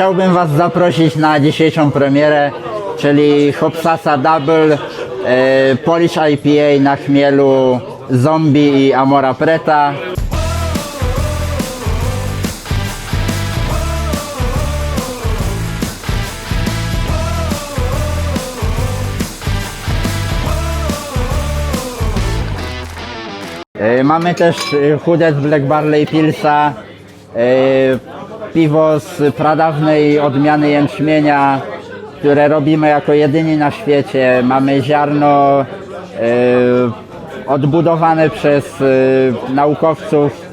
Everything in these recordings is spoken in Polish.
chciałbym Was zaprosić na dzisiejszą premierę, czyli Hopsasa Double, e, Polish IPA na chmielu Zombie i Amora Preta. E, Mamy też e, chudet Black Barley Pilsa, e, piwo z pradawnej odmiany jęczmienia, które robimy jako jedyni na świecie. Mamy ziarno e, odbudowane przez e, naukowców.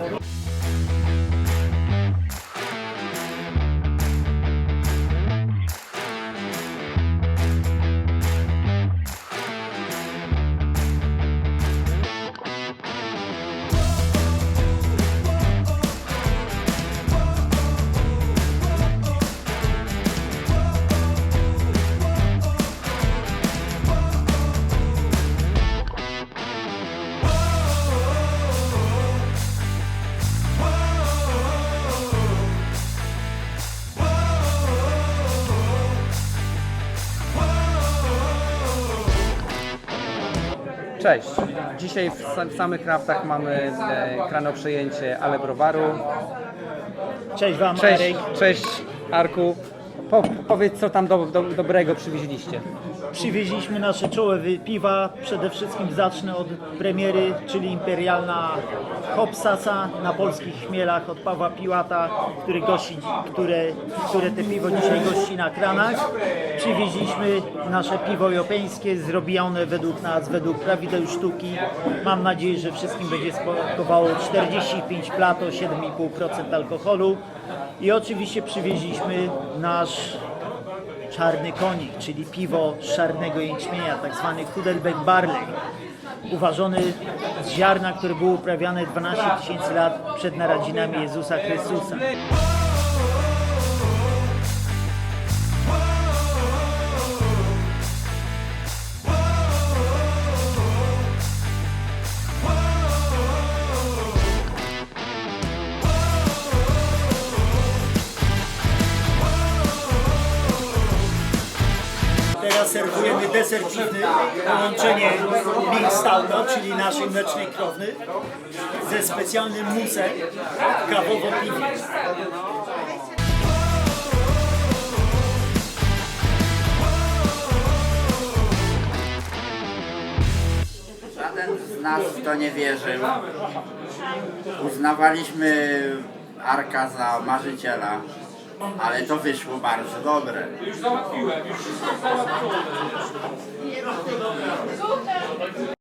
Cześć. Dzisiaj w sam- samych kraftach mamy e, kranoprzejęcie Ale Browaru. Cześć Wam, Cześć, Eryk. cześć Arku. Po, powiedz co tam do, do, dobrego przywieźliście. Przywieźliśmy nasze czołowe piwa. Przede wszystkim zacznę od premiery, czyli imperialna Hopsasa na polskich chmielach od Pawła Piłata, który gości, które, które te piwo dzisiaj gości na kranach. Przywieźliśmy nasze piwo jopeńskie, zrobione według nas, według prawideł sztuki. Mam nadzieję, że wszystkim będzie smakowało 45 plato, 7,5% alkoholu. I oczywiście przywieźliśmy nasz czarny konik, czyli piwo z czarnego jęczmienia, tak zwany Kudelbeck Barley, uważony z ziarna, które było uprawiane 12 tysięcy lat przed narodzinami Jezusa Chrystusa. Serwujemy deser piwny, połączenie Milk Stouta, czyli naszej mlecznej krowny, ze specjalnym musem kawowo-piwnym. Żaden z nas w to nie wierzył. Uznawaliśmy Arka za marzyciela, ale to wyszło bardzo dobre.